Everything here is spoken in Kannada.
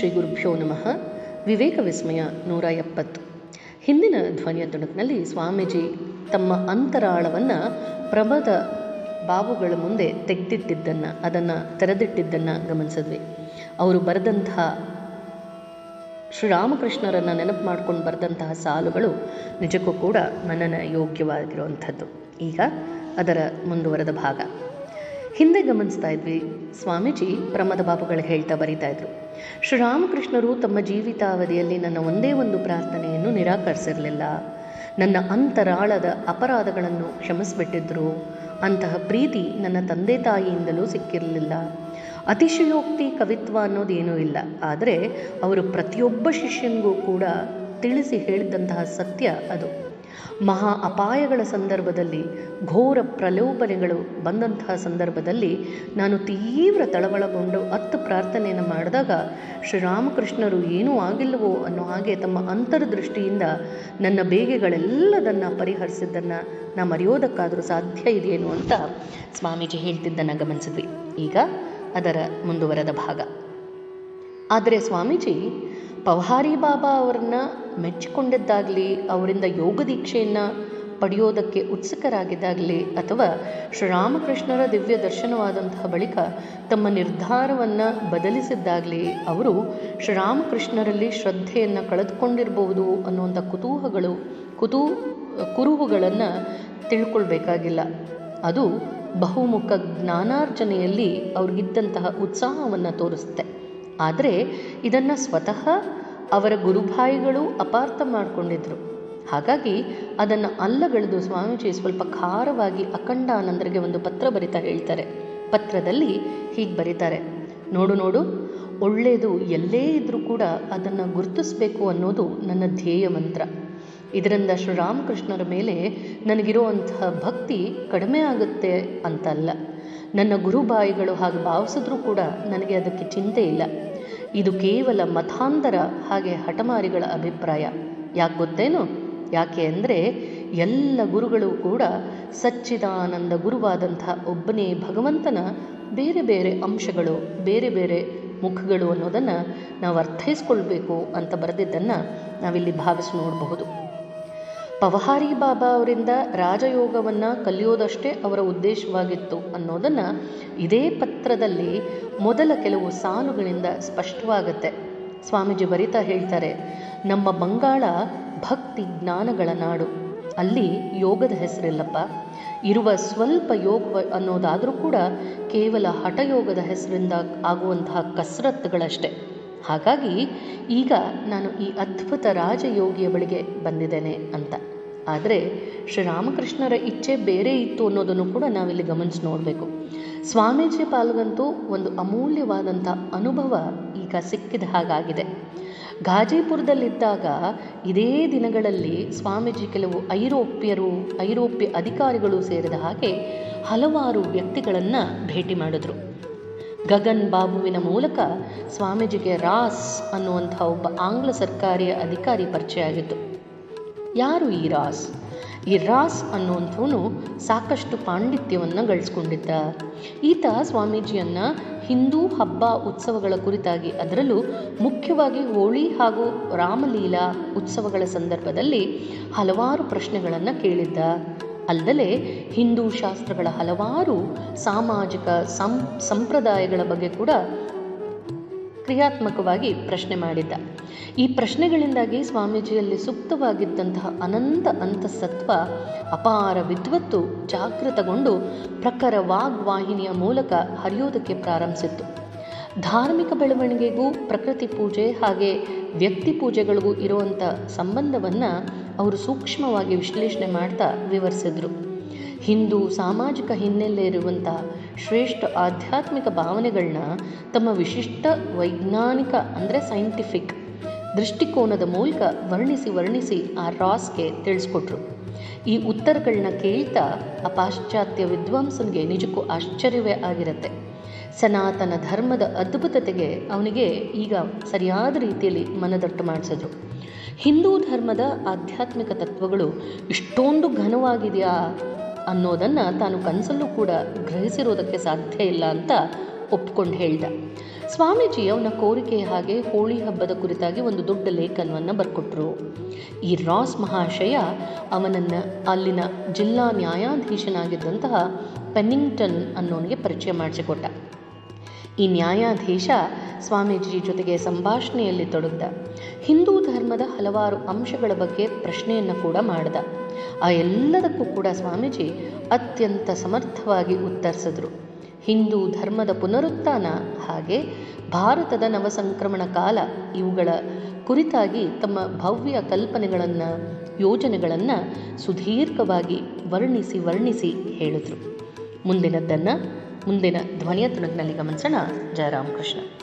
ಶ್ರೀ ಗುರುಭ್ಯೋ ನಮಃ. ವಿವೇಕ ವಿಸ್ಮಯ ನೂರ ಎಪ್ಪತ್ತು. ಹಿಂದಿನ ಧ್ವನಿಯ ತುಣುಕಿನಲ್ಲಿ ಸ್ವಾಮೀಜಿ ತಮ್ಮ ಅಂತರಾಳವನ್ನು ಪ್ರಬದ ಬಾವುಗಳ ಮುಂದೆ ತೆಗೆದಿಟ್ಟಿದ್ದನ್ನು, ಅದನ್ನು ತೆರೆದಿಟ್ಟಿದ್ದನ್ನು ಗಮನಿಸಿದ್ವಿ. ಅವರು ಬರೆದಂತಹ ಶ್ರೀರಾಮಕೃಷ್ಣರನ್ನು ನೆನಪು ಮಾಡ್ಕೊಂಡು ಬರೆದಂತಹ ಸಾಲುಗಳು ನಿಜಕ್ಕೂ ಕೂಡ ಮನನ ಯೋಗ್ಯವಾಗಿರುವಂಥದ್ದು. ಈಗ ಅದರ ಮುಂದುವರೆದ ಭಾಗ. ಹಿಂದೆ ಗಮನಿಸ್ತಾ ಇದ್ವಿ. ಸ್ವಾಮೀಜಿ ಪ್ರಮದ ಬಾಬುಗಳು ಹೇಳ್ತಾ ಬರೀತಾ ಇದ್ರು. ಶ್ರೀರಾಮಕೃಷ್ಣರು ತಮ್ಮ ಜೀವಿತಾವಧಿಯಲ್ಲಿ ನನ್ನ ಒಂದೇ ಒಂದು ಪ್ರಾರ್ಥನೆಯನ್ನು ನಿರಾಕರಿಸಿರಲಿಲ್ಲ. ನನ್ನ ಅಂತರಾಳದ ಅಪರಾಧಗಳನ್ನು ಕ್ಷಮಿಸಿಬಿಟ್ಟಿದ್ರು. ಅಂತಹ ಪ್ರೀತಿ ನನ್ನ ತಂದೆ ತಾಯಿಯಿಂದಲೂ ಸಿಕ್ಕಿರಲಿಲ್ಲ. ಅತಿಶಯೋಕ್ತಿ ಕವಿತ್ವ ಅನ್ನೋದೇನೂ ಇಲ್ಲ. ಆದರೆ ಅವರು ಪ್ರತಿಯೊಬ್ಬ ಶಿಷ್ಯನಿಗೂ ಕೂಡ ತಿಳಿಸಿ ಹೇಳಿದಂತಹ ಸತ್ಯ ಅದು. ಮಹಾ ಅಪಾಯಗಳ ಸಂದರ್ಭದಲ್ಲಿ, ಘೋರ ಪ್ರಲೋಭನೆಗಳು ಬಂದಂತಹ ಸಂದರ್ಭದಲ್ಲಿ ನಾನು ತೀವ್ರ ತಳವಳಗೊಂಡು ಹತ್ತು ಪ್ರಾರ್ಥನೆಯನ್ನು ಮಾಡಿದಾಗ, ಶ್ರೀರಾಮಕೃಷ್ಣರು ಏನೂ ಆಗಿಲ್ಲವೋ ಅನ್ನೋ ಹಾಗೆ ತಮ್ಮ ಅಂತರ್ದೃಷ್ಟಿಯಿಂದ ನನ್ನ ಬೇಗೆಗಳೆಲ್ಲದನ್ನು ಪರಿಹರಿಸಿದ್ದನ್ನು ನಾ ಮರೆಯೋದಕ್ಕಾದರೂ ಸಾಧ್ಯ ಇದೆಯೇನು ಅಂತ ಸ್ವಾಮೀಜಿ ಹೇಳ್ತಿದ್ದನ್ನು ಗಮನಿಸಿದ್ವಿ. ಈಗ ಅದರ ಮುಂದುವರೆದ ಭಾಗ. ಆದರೆ ಸ್ವಾಮೀಜಿ ಪವಹಾರಿ ಬಾಬಾ ಅವರನ್ನ ಮೆಚ್ಚಿಕೊಂಡಿದ್ದಾಗಲಿ, ಅವರಿಂದ ಯೋಗ ದೀಕ್ಷೆಯನ್ನು ಪಡೆಯೋದಕ್ಕೆ ಉತ್ಸುಕರಾಗಿದ್ದಾಗಲಿ ಅಥವಾ ಶ್ರೀರಾಮಕೃಷ್ಣರ ದಿವ್ಯ ದರ್ಶನವಾದಂತಹ ಬಳಿಕ ತಮ್ಮ ನಿರ್ಧಾರವನ್ನು ಬದಲಿಸಿದ್ದಾಗಲಿ ಅವರು ಶ್ರೀರಾಮಕೃಷ್ಣರಲ್ಲಿ ಶ್ರದ್ಧೆಯನ್ನು ಕಳೆದುಕೊಂಡಿರಬಹುದು ಅನ್ನುವಂಥ ಕುತೂಹಗಳು, ಕುತೂ, ಕುರುಹುಗಳನ್ನು ತಿಳ್ಕೊಳ್ಬೇಕಾಗಿಲ್ಲ. ಅದು ಬಹುಮುಖ ಜ್ಞಾನಾರ್ಜನೆಯಲ್ಲಿ ಅವ್ರಿಗಿದ್ದಂತಹ ಉತ್ಸಾಹವನ್ನು ತೋರಿಸುತ್ತೆ. ಆದರೆ ಇದನ್ನು ಸ್ವತಃ ಅವರ ಗುರುಭಾಯಿಗಳು ಅಪಾರ್ಥ ಮಾಡಿಕೊಂಡಿದ್ರು. ಹಾಗಾಗಿ ಅದನ್ನು ಅಲ್ಲಗಳೆದು ಸ್ವಾಮೀಜಿ ಸ್ವಲ್ಪ ಖಾರವಾಗಿ ಅಖಂಡಾನಂದರಿಗೆ ಒಂದು ಪತ್ರ ಬರಿತಾ ಹೇಳ್ತಾರೆ. ಪತ್ರದಲ್ಲಿ ಹೀಗೆ ಬರೀತಾರೆ. ನೋಡು ನೋಡು, ಒಳ್ಳೆಯದು ಎಲ್ಲೇ ಇದ್ದರೂ ಕೂಡ ಅದನ್ನು ಗುರುತಿಸಬೇಕು ಅನ್ನೋದು ನನ್ನ ಧ್ಯೇಯ ಮಂತ್ರ. ಇದರಿಂದ ಶ್ರೀರಾಮಕೃಷ್ಣರ ಮೇಲೆ ನನಗಿರುವಂತಹ ಭಕ್ತಿ ಕಡಿಮೆ ಆಗುತ್ತೆ ಅಂತಲ್ಲ. ನನ್ನ ಗುರುಬಾಯಿಗಳು ಹಾಗೆ ಭಾವಿಸಿದ್ರೂ ಕೂಡ ನನಗೆ ಅದಕ್ಕೆ ಚಿಂತೆ ಇಲ್ಲ. ಇದು ಕೇವಲ ಮತಾಂತರ ಹಾಗೆ ಹಠಮಾರಿಗಳ ಅಭಿಪ್ರಾಯ. ಯಾಕೆ ಗೊತ್ತೇನು? ಯಾಕೆ ಅಂದರೆ ಎಲ್ಲ ಗುರುಗಳು ಕೂಡ ಸಚ್ಚಿದಾನಂದ ಗುರುವಾದಂಥ ಒಬ್ಬನೇ ಭಗವಂತನ ಬೇರೆ ಬೇರೆ ಅಂಶಗಳು, ಬೇರೆ ಬೇರೆ ಮುಖಗಳು ಅನ್ನೋದನ್ನು ನಾವು ಅರ್ಥೈಸ್ಕೊಳ್ಬೇಕು ಅಂತ ಬರೆದಿದ್ದನ್ನು ನಾವಿಲ್ಲಿ ಭಾವಿಸಿ ನೋಡಬಹುದು. ಪವಹಾರಿ ಬಾಬಾ ಅವರಿಂದ ರಾಜಯೋಗವನ್ನು ಕಲಿಯೋದಷ್ಟೇ ಅವರ ಉದ್ದೇಶವಾಗಿತ್ತು ಅನ್ನೋದನ್ನು ಇದೇ ಪತ್ರದಲ್ಲಿ ಮೊದಲ ಕೆಲವು ಸಾಲುಗಳಿಂದ ಸ್ಪಷ್ಟವಾಗುತ್ತೆ. ಸ್ವಾಮೀಜಿ ಬರಿತಾ ಹೇಳ್ತಾರೆ, ನಮ್ಮ ಬಂಗಾಳ ಭಕ್ತಿ ಜ್ಞಾನಗಳ ನಾಡು. ಅಲ್ಲಿ ಯೋಗದ ಹೆಸರಿಲ್ಲಪ್ಪ. ಇರುವ ಸ್ವಲ್ಪ ಯೋಗ ಅನ್ನೋದಾದರೂ ಕೂಡ ಕೇವಲ ಹಠಯೋಗದ ಹೆಸರಿಂದ ಆಗುವಂತಹ ಕಸರತ್ತುಗಳಷ್ಟೇ. ಹಾಗಾಗಿ ಈಗ ನಾನು ಈ ಅದ್ಭುತ ರಾಜಯೋಗಿಯ ಬಳಿಗೆ ಬಂದಿದ್ದೇನೆ ಅಂತ. ಆದರೆ ಶ್ರೀರಾಮಕೃಷ್ಣರ ಇಚ್ಛೆ ಬೇರೆ ಇತ್ತು ಅನ್ನೋದನ್ನು ಕೂಡ ನಾವಿಲ್ಲಿ ಗಮನಿಸಿ ನೋಡಬೇಕು. ಸ್ವಾಮೀಜಿ ಪಾಲ್ಗಂತೂ ಒಂದು ಅಮೂಲ್ಯವಾದಂಥ ಅನುಭವ ಈಗ ಸಿಕ್ಕಿದ ಹಾಗಾಗಿದೆ. ಗಾಜಿಪುರದಲ್ಲಿದ್ದಾಗ ಇದೇ ದಿನಗಳಲ್ಲಿ ಸ್ವಾಮೀಜಿ ಕೆಲವು ಐರೋಪ್ಯರು, ಐರೋಪ್ಯ ಅಧಿಕಾರಿಗಳು ಸೇರಿದ ಹಾಗೆ ಹಲವಾರು ವ್ಯಕ್ತಿಗಳನ್ನು ಭೇಟಿ ಮಾಡಿದ್ರು. ಗಗನ್ ಬಾಬುವಿನ ಮೂಲಕ ಸ್ವಾಮೀಜಿಗೆ ರಾಸ್ ಅನ್ನುವಂಥ ಒಬ್ಬ ಆಂಗ್ಲ ಸರ್ಕಾರಿ ಅಧಿಕಾರಿ ಪರಿಚಯ ಆಗಿತ್ತು ಯಾರು ಈ ರಾಸ್? ಈ ರಾಸ್ ಅನ್ನುವಂಥವನು ಸಾಕಷ್ಟು ಪಾಂಡಿತ್ಯವನ್ನು ಗಳಿಸ್ಕೊಂಡಿದ್ದ. ಈತ ಸ್ವಾಮೀಜಿಯನ್ನು ಹಿಂದೂ ಹಬ್ಬ ಉತ್ಸವಗಳ ಕುರಿತಾಗಿ ಅದರಲ್ಲೂ ಮುಖ್ಯವಾಗಿ ಹೋಳಿ ಹಾಗೂ ರಾಮಲೀಲಾ ಉತ್ಸವಗಳ ಸಂದರ್ಭದಲ್ಲಿ ಹಲವಾರು ಪ್ರಶ್ನೆಗಳನ್ನು ಕೇಳಿದ್ದ. ಅಲ್ಲದೆ ಹಿಂದೂ ಶಾಸ್ತ್ರಗಳ ಹಲವಾರು ಸಾಮಾಜಿಕ ಸಂ, ಸಂಪ್ರದಾಯಗಳ ಬಗ್ಗೆ ಕೂಡ ಕ್ರಿಯಾತ್ಮಕವಾಗಿ ಪ್ರಶ್ನೆ ಮಾಡಿದ್ದ. ಈ ಪ್ರಶ್ನೆಗಳಿಂದಾಗಿ ಸ್ವಾಮೀಜಿಯಲ್ಲಿ ಸುಪ್ತವಾಗಿದ್ದಂತಹ ಅನಂತ ಅಂತಸತ್ವ, ಅಪಾರ ವಿದ್ವತ್ತು ಜಾಗೃತಗೊಂಡು ಪ್ರಖರ ವಾಗ್ವಾಹಿನಿಯ ಮೂಲಕ ಹರಿಯೋದಕ್ಕೆ ಪ್ರಾರಂಭಿಸಿತ್ತು. ಧಾರ್ಮಿಕ ಬೆಳವಣಿಗೆಗೂ ಪ್ರಕೃತಿ ಪೂಜೆ ಹಾಗೆ ವ್ಯಕ್ತಿ ಪೂಜೆಗಳಿಗೂ ಇರುವಂಥ ಸಂಬಂಧವನ್ನು ಅವರು ಸೂಕ್ಷ್ಮವಾಗಿ ವಿಶ್ಲೇಷಣೆ ಮಾಡ್ತಾ ವಿವರಿಸಿದರು. ಹಿಂದೂ ಸಾಮಾಜಿಕ ಹಿನ್ನೆಲೆ ಇರುವಂಥ ಶ್ರೇಷ್ಠ ಆಧ್ಯಾತ್ಮಿಕ ಭಾವನೆಗಳನ್ನ ತಮ್ಮ ವಿಶಿಷ್ಟ ವೈಜ್ಞಾನಿಕ, ಅಂದರೆ ಸೈಂಟಿಫಿಕ್ ದೃಷ್ಟಿಕೋನದ ಮೂಲಕ ವರ್ಣಿಸಿ ವರ್ಣಿಸಿ ಆ ರಾಸ್ಗೆ ತಿಳಿಸ್ಕೊಟ್ರು. ಈ ಉತ್ತರಗಳನ್ನ ಕೇಳ್ತಾ ಆ ಪಾಶ್ಚಾತ್ಯ ವಿದ್ವಾಂಸನಿಗೆ ನಿಜಕ್ಕೂ ಆಶ್ಚರ್ಯವೇ ಆಗಿರುತ್ತೆ. ಸನಾತನ ಧರ್ಮದ ಅದ್ಭುತತೆಗೆ ಅವನಿಗೆ ಈಗ ಸರಿಯಾದ ರೀತಿಯಲ್ಲಿ ಮನದಟ್ಟು ಮಾಡಿಸಿದ್ರು ಹಿಂದೂ ಧರ್ಮದ ಆಧ್ಯಾತ್ಮಿಕ ತತ್ವಗಳು ಇಷ್ಟೊಂದು ಘನವಾಗಿದೆಯಾ ಅನ್ನೋದನ್ನು ತಾನು ಕನಸಲ್ಲೂ ಕೂಡ ಗ್ರಹಿಸಿರೋದಕ್ಕೆ ಸಾಧ್ಯ ಇಲ್ಲ ಅಂತ ಒಪ್ಕೊಂಡು ಹೇಳ್ದ. ಸ್ವಾಮೀಜಿ ಅವನ ಕೋರಿಕೆಯ ಹಾಗೆ ಹೋಳಿ ಹಬ್ಬದ ಕುರಿತಾಗಿ ಒಂದು ದೊಡ್ಡ ಲೇಖನವನ್ನು ಬರ್ಕೊಟ್ರು. ಈ ರಾಸ್ ಮಹಾಶಯ ಅವನನ್ನು ಅಲ್ಲಿನ ಜಿಲ್ಲಾ ನ್ಯಾಯಾಧೀಶನಾಗಿದ್ದಂತಹ ಪೆನ್ನಿಂಗ್ಟನ್ ಅನ್ನೋನಿಗೆ ಪರಿಚಯ ಮಾಡಿಸಿಕೊಟ್ಟ. ಈ ನ್ಯಾಯಾಧೀಶ ಸ್ವಾಮೀಜಿ ಜೊತೆಗೆ ಸಂಭಾಷಣೆಯಲ್ಲಿ ತೊಡಗ್ದ. ಹಿಂದೂ ಧರ್ಮದ ಹಲವಾರು ಅಂಶಗಳ ಬಗ್ಗೆ ಪ್ರಶ್ನೆಯನ್ನು ಕೂಡ ಮಾಡಿದ. ಆ ಎಲ್ಲದಕ್ಕೂ ಕೂಡ ಸ್ವಾಮೀಜಿ ಅತ್ಯಂತ ಸಮರ್ಥವಾಗಿ ಉತ್ತರಿಸಿದ್ರು. ಹಿಂದೂ ಧರ್ಮದ ಪುನರುತ್ಥಾನ ಹಾಗೆ ಭಾರತದ ನವಸಂಕ್ರಮಣ ಕಾಲ ಇವುಗಳ ಕುರಿತಾಗಿ ತಮ್ಮ ಭವ್ಯ ಕಲ್ಪನೆಗಳನ್ನು, ಯೋಜನೆಗಳನ್ನು ಸುದೀರ್ಘವಾಗಿ ವರ್ಣಿಸಿ ವರ್ಣಿಸಿ ಹೇಳಿದರು. ಮುಂದಿನದ್ದನ್ನು, ಮುಂದಿನ ಧ್ವನಿಯ ತುಣಕಿನಲ್ಲಿ ಗಮನಿಸೋಣ. ಜಯರಾಮಕೃಷ್ಣ.